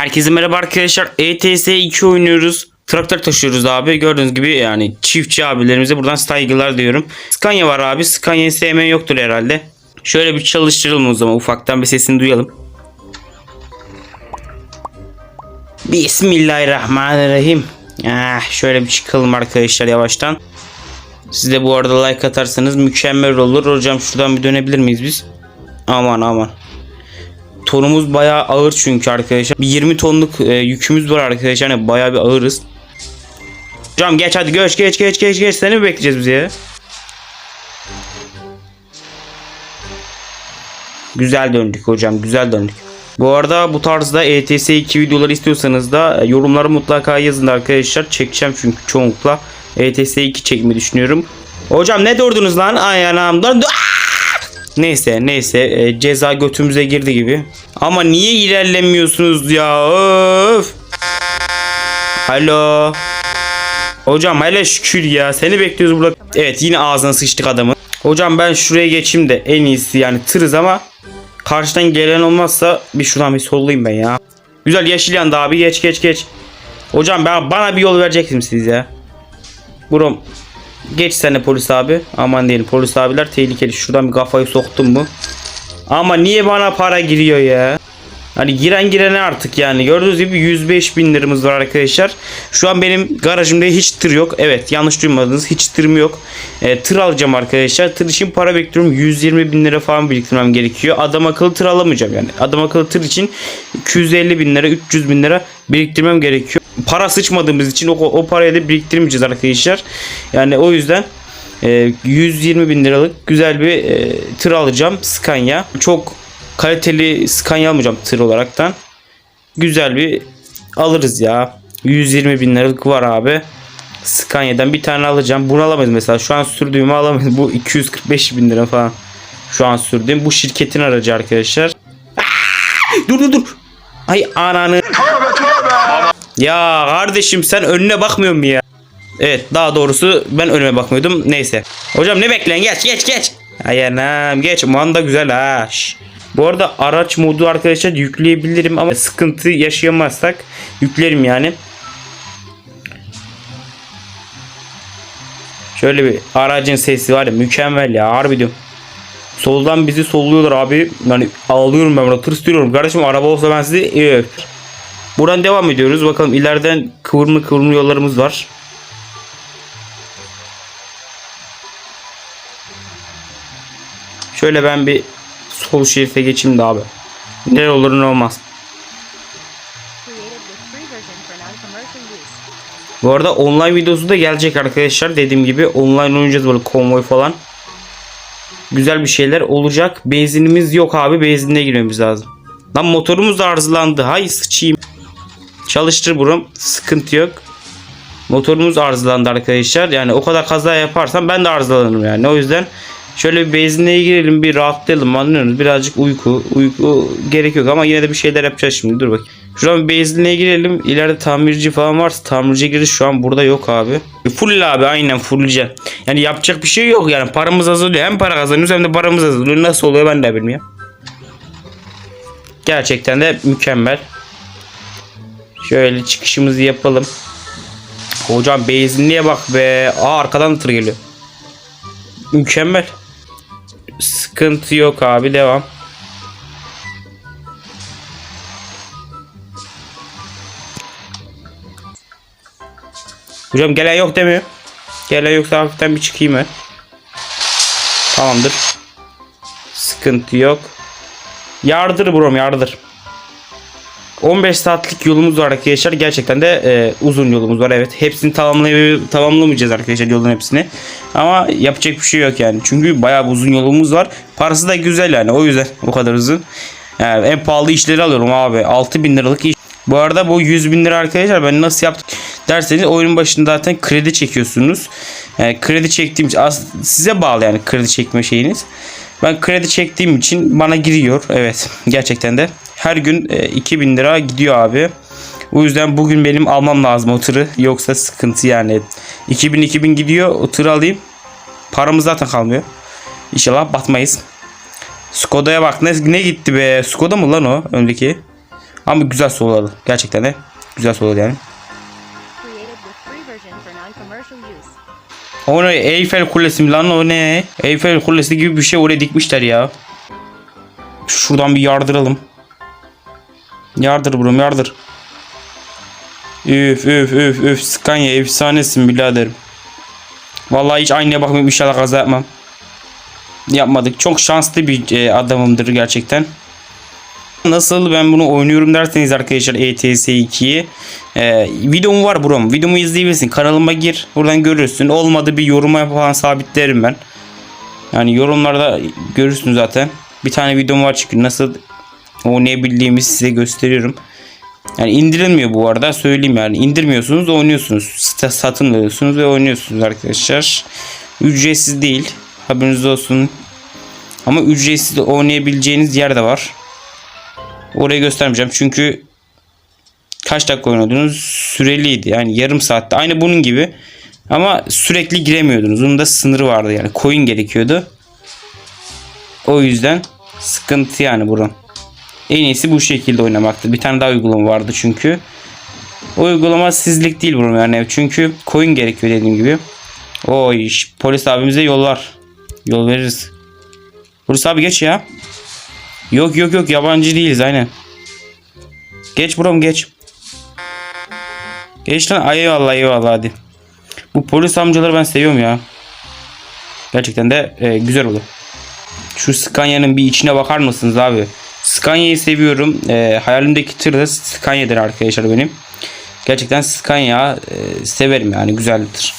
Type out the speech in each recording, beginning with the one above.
Herkese merhaba arkadaşlar. ETS 2 oynuyoruz. Traktör taşıyoruz abi. Gördüğünüz gibi yani çiftçi abilerimize buradan saygılar diyorum. Scania var abi. Scania'yı sevmeyen yoktur herhalde. Şöyle bir çalıştıralım o zaman. Ufaktan bir sesini duyalım. Bismillahirrahmanirrahim. Ah, şöyle bir çıkalım arkadaşlar yavaştan. Siz de bu arada like atarsanız mükemmel olur. Hocam şuradan bir dönebilir miyiz biz? Aman aman. Tonumuz bayağı ağır çünkü arkadaşlar. Bir 20 tonluk e, yükümüz var arkadaşlar. Yani bayağı bir ağırız. Hocam geç hadi geç geç geç geç geç. Seni mi bekleyeceğiz biz ya? Güzel döndük hocam güzel döndük. Bu arada bu tarzda ETS 2 videoları istiyorsanız da e, yorumlara mutlaka yazın arkadaşlar. Çekeceğim çünkü çoğunlukla ETS 2 çekmeyi düşünüyorum. Hocam ne durdunuz lan? Ay anamdan. Neyse neyse e, ceza götümüze girdi gibi. Ama niye ilerlemiyorsunuz ya? Öf. Alo. Hocam hele şükür ya. Seni bekliyoruz burada. Evet yine ağzına sıçtık adamı. Hocam ben şuraya geçeyim de en iyisi yani tırız ama karşıdan gelen olmazsa bir şuradan bir sollayayım ben ya. Güzel yeşil yandı abi geç geç geç. Hocam ben bana bir yol verecek misiniz ya? Buram Geç sen de polis abi. Aman diyelim polis abiler tehlikeli. Şuradan bir kafayı soktum mu? Ama niye bana para giriyor ya? Hani giren girene artık yani. Gördüğünüz gibi 105 bin liramız var arkadaşlar. Şu an benim garajımda hiç tır yok. Evet yanlış duymadınız. Hiç tırım yok. E, tır alacağım arkadaşlar. Tır için para bekliyorum. 120 bin lira falan biriktirmem gerekiyor. Adam akıllı tır alamayacağım yani. Adam akıllı tır için 250 bin lira 300 bin lira biriktirmem gerekiyor. Para sıçmadığımız için o, o parayı da biriktirmeyeceğiz arkadaşlar. Yani o yüzden e, 120 bin liralık güzel bir e, tır alacağım. Scania. Çok kaliteli Scania almayacağım tır olaraktan. Güzel bir alırız ya. 120 bin liralık var abi. Scania'dan bir tane alacağım. Bunu alamayız mesela. Şu an sürdüğümü alamayız. Bu 245 bin lira falan. Şu an sürdüğüm. Bu şirketin aracı arkadaşlar. Aa! Dur dur dur. Ay ananı. Ya kardeşim sen önüne bakmıyor mu ya? Evet daha doğrusu ben önüme bakmıyordum. Neyse. Hocam ne bekleyin geç geç geç. Ay anam geç. Manda güzel ha. Şş. Bu arada araç modu arkadaşlar yükleyebilirim ama sıkıntı yaşayamazsak yüklerim yani. Şöyle bir aracın sesi var ya mükemmel ya harbi diyorum. Soldan bizi solluyorlar abi. Yani ağlıyorum ben burada tırsıyorum. Kardeşim araba olsa ben sizi. Buradan devam ediyoruz. Bakalım ileriden kıvrımlı kıvrımlı yollarımız var. Şöyle ben bir sol şerite geçeyim de abi. Ne olur ne olmaz. Bu arada online videosu da gelecek arkadaşlar. Dediğim gibi online oynayacağız böyle konvoy falan. Güzel bir şeyler olacak. Benzinimiz yok abi. Benzinliğe girmemiz lazım. Lan motorumuz arızalandı. Hay sıçayım. Çalıştır buram. Sıkıntı yok. Motorumuz arızalandı arkadaşlar. Yani o kadar kaza yaparsam ben de arızalanırım yani. O yüzden şöyle bir benzinliğe girelim bir rahatlayalım anlıyorsunuz. Birazcık uyku. Uyku gerek yok ama yine de bir şeyler yapacağız şimdi. Dur bak. Şuradan bir benzinliğe girelim. İleride tamirci falan varsa tamirciye giriş şu an burada yok abi. Full abi aynen fulleyeceğim. Yani yapacak bir şey yok yani paramız azalıyor. Hem para kazanıyoruz hem de paramız azalıyor. Nasıl oluyor ben de bilmiyorum. Gerçekten de mükemmel. Şöyle çıkışımızı yapalım. Hocam benzinliğe bak be. Aa arkadan tır geliyor. Mükemmel. Sıkıntı yok abi devam. Hocam gelen yok demiyor. Gelen yoksa hafiften bir çıkayım ben. Tamamdır. Sıkıntı yok. Yardır brom yardır. 15 saatlik yolumuz var arkadaşlar. Gerçekten de e, uzun yolumuz var evet. Hepsini tamamlay tamamlamayacağız arkadaşlar yolun hepsini. Ama yapacak bir şey yok yani. Çünkü bayağı uzun yolumuz var. Parası da güzel yani. O yüzden o kadar uzun. Yani en pahalı işleri alıyorum abi. 6000 liralık iş. Bu arada bu 100 bin lira arkadaşlar ben nasıl yaptım derseniz oyunun başında zaten kredi çekiyorsunuz. Yani kredi çektiğim için size bağlı yani kredi çekme şeyiniz. Ben kredi çektiğim için bana giriyor. Evet gerçekten de. Her gün e, 2000 lira gidiyor abi. O yüzden bugün benim almam lazım o tırı. Yoksa sıkıntı yani. 2000 2000 gidiyor o tırı alayım. Paramız zaten kalmıyor. İnşallah batmayız. Skoda'ya bak ne, ne gitti be. Skoda mı lan o öndeki? Ama güzel soladı. Gerçekten de güzel soladı yani. O ne? Eyfel Kulesi mi lan o ne? Eyfel Kulesi gibi bir şey oraya dikmişler ya. Şuradan bir yardıralım. Yardır buram yardır. Üf üf üf üf Scania efsanesin biraderim. Vallahi hiç aynaya bakmayayım inşallah kaza yapmam. Yapmadık. Çok şanslı bir e, adamımdır gerçekten. Nasıl ben bunu oynuyorum derseniz arkadaşlar ETS 2'yi ee, videom var buram. Videomu izleyebilirsin. Kanalıma gir. Buradan görürsün. Olmadı bir yoruma falan sabitlerim ben. Yani yorumlarda görürsün zaten. Bir tane videom var çünkü nasıl oynayabildiğimi size gösteriyorum. Yani indirilmiyor bu arada söyleyeyim yani. indirmiyorsunuz oynuyorsunuz. Satın alıyorsunuz ve oynuyorsunuz arkadaşlar. Ücretsiz değil. Haberiniz olsun. Ama ücretsiz oynayabileceğiniz yer de var. Orayı göstermeyeceğim çünkü kaç dakika oynadınız? Süreliydi. Yani yarım saatte. Aynı bunun gibi. Ama sürekli giremiyordunuz. Bunun da sınırı vardı yani. Coin gerekiyordu. O yüzden sıkıntı yani buranın. En iyisi bu şekilde oynamaktı. Bir tane daha uygulama vardı çünkü. O uygulama sizlik değil buram yani. Çünkü coin gerekiyor dediğim gibi. O iş. Polis abimize yollar. Yol veririz. Polis abi geç ya. Yok yok yok yabancı değiliz aynen. Geç buram geç. Geç lan eyvallah eyvallah hadi. Bu polis amcaları ben seviyorum ya. Gerçekten de e, güzel oluyor. Şu Scania'nın bir içine bakar mısınız abi? Scania'yı seviyorum. E, hayalimdeki tır da Scania'dır arkadaşlar benim. Gerçekten Scania e, severim yani güzel bir tır.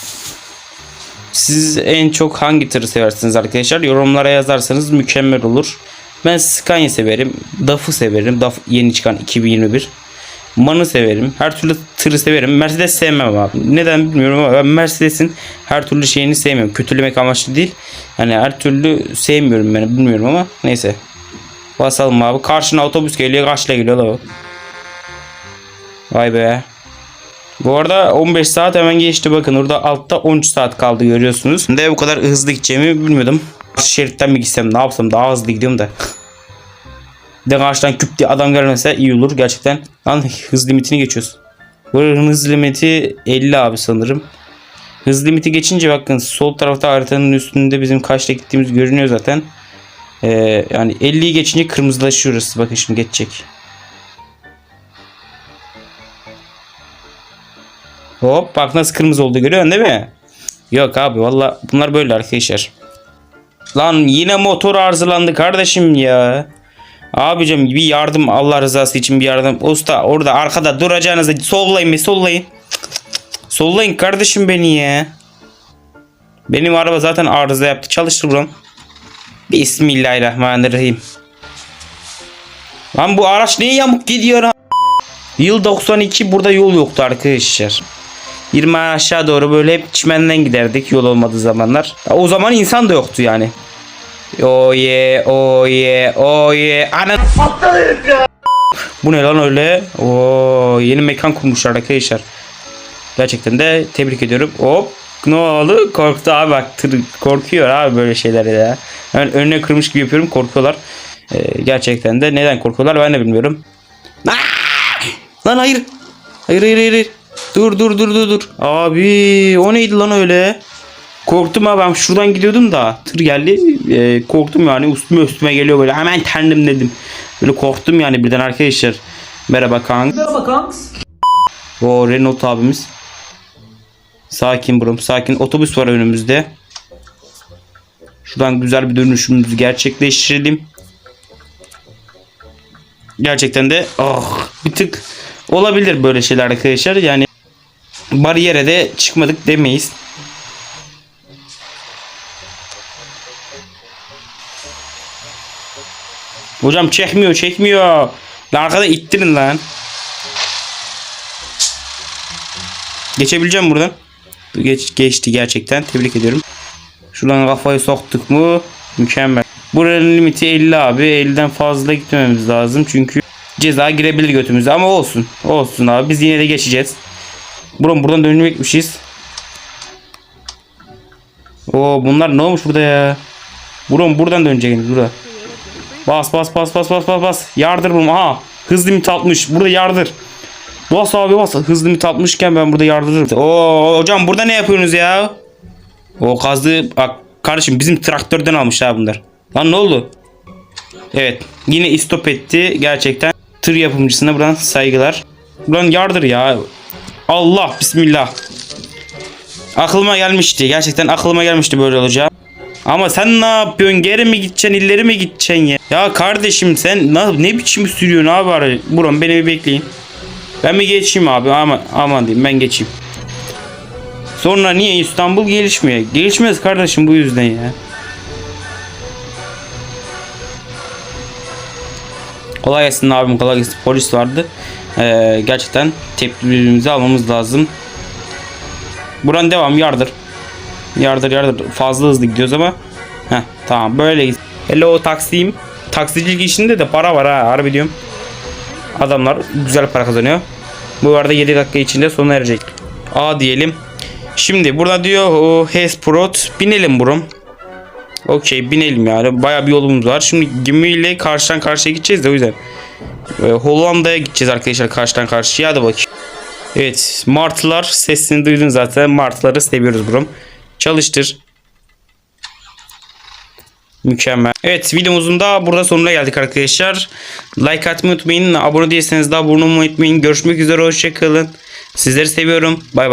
Siz en çok hangi tırı seversiniz arkadaşlar? Yorumlara yazarsanız mükemmel olur. Ben Scania severim. DAF'ı severim. DAF yeni çıkan 2021. MAN'ı severim. Her türlü tırı severim. Mercedes sevmem abi. Neden bilmiyorum ama ben Mercedes'in her türlü şeyini sevmiyorum. Kötülemek amaçlı değil. Hani her türlü sevmiyorum ben bilmiyorum ama neyse. Basalım abi. Karşına otobüs geliyor. Kaçla geliyor o. Vay be. Bu arada 15 saat hemen geçti bakın orada altta 13 saat kaldı görüyorsunuz. De bu kadar hızlı gideceğimi bilmiyordum. Şeritten mi gitsem ne yapsam daha hızlı gidiyorum da. Bir de karşıdan küp diye adam gelmese iyi olur gerçekten. Lan hız limitini geçiyoruz. Buranın hız limiti 50 abi sanırım. Hız limiti geçince bakın sol tarafta haritanın üstünde bizim kaçta gittiğimiz görünüyor zaten. Ee, yani 50'yi geçince kırmızılaşıyoruz. Bakın şimdi geçecek. Hop bak nasıl kırmızı oldu görüyorsun değil mi? Yok abi valla bunlar böyle arkadaşlar. Lan yine motor arızalandı kardeşim ya. Abicim bir yardım Allah rızası için bir yardım. Usta orada arkada duracağınızı sollayın bir sollayın. Sollayın kardeşim beni ya. Benim araba zaten arıza yaptı. Çalıştır buram. Bismillahirrahmanirrahim. Lan bu araç niye yamuk gidiyor? ha? Yıl 92 burada yol yoktu arkadaşlar. 20 aşağı doğru böyle hep çimenden giderdik yol olmadığı zamanlar. O zaman insan da yoktu yani. O ye o ye o ye ana Bu ne lan öyle? Oo yeni mekan kurmuşlar arkadaşlar. Gerçekten de tebrik ediyorum. Hop ne oldu? Korktu abi bak korkuyor abi böyle şeyler ya. Ben önüne kırmış gibi yapıyorum korkuyorlar. Ee, gerçekten de neden korkuyorlar ben de bilmiyorum. Aa! Lan hayır. Hayır hayır hayır. Dur dur dur dur dur. Abi o neydi lan öyle? Korktum ha ben şuradan gidiyordum da tır geldi. Ee, korktum yani üstüme üstüme geliyor böyle hemen kendim dedim. Böyle korktum yani birden arkadaşlar. Merhaba kanka. Merhaba kanks. O Renault abimiz. Sakin brom sakin. Otobüs var önümüzde. Şuradan güzel bir dönüşümümüzü gerçekleştirelim. Gerçekten de ah bir tık olabilir böyle şeyler arkadaşlar. Yani bariyere de çıkmadık demeyiz. Hocam çekmiyor çekmiyor. Lan arkada ittirin lan. Geçebileceğim buradan. Geç, geçti gerçekten. Tebrik ediyorum. Şuradan kafayı soktuk mu? Mükemmel. Buranın limiti 50 abi. 50'den fazla gitmememiz lazım. Çünkü ceza girebilir götümüze. Ama olsun. Olsun abi. Biz yine de geçeceğiz. Buram buradan dönmekmişiz. Oo bunlar ne olmuş burada ya? Buram buradan döneceğiz. Bura. Created with free Bas bas bas bas bas bas bas. Yardır bunu. Aha. Hız limiti 60. Burada yardır. Bas abi bas. Hız limiti 60 ben burada yardırırım. Oo hocam burada ne yapıyorsunuz ya? O kazdığı bak kardeşim bizim traktörden almış ha bunlar. Lan ne oldu? Evet yine istop etti gerçekten. Tır yapımcısına buradan saygılar. Buradan yardır ya. Allah bismillah. Aklıma gelmişti. Gerçekten aklıma gelmişti böyle olacağı. Ama sen ne yapıyorsun? Geri mi gideceksin? ileri mi gideceksin ya? Ya kardeşim sen ne, ne biçim sürüyorsun abi? Buram beni bir bekleyin. Ben mi geçeyim abi? Aman, aman diyeyim ben geçeyim. Sonra niye İstanbul gelişmiyor? Gelişmez kardeşim bu yüzden ya. Kolay gelsin abim kolay gelsin. Polis vardı. Ee, gerçekten tepkilerimizi almamız lazım. Buran devam yardır. Yardır yardır. Fazla hızlı gidiyoruz ama. Heh tamam böyle. Hello taksiyim. Taksicilik işinde de para var ha harbi diyorum. Adamlar güzel para kazanıyor. Bu arada 7 dakika içinde sona erecek. A diyelim. Şimdi burada diyor o Hesprot binelim burum. Okey binelim yani. Baya bir yolumuz var. Şimdi gemiyle karşıdan karşıya gideceğiz de o yüzden. Ee, Hollanda'ya gideceğiz arkadaşlar karşıdan karşıya. Hadi bakayım. Evet martılar sesini duydun zaten. Martıları seviyoruz burum. Çalıştır. Mükemmel. Evet videomuzun da burada sonuna geldik arkadaşlar. Like atmayı unutmayın. Abone değilseniz de abone olmayı unutmayın. Görüşmek üzere. Hoşçakalın. Sizleri seviyorum. Bay bay.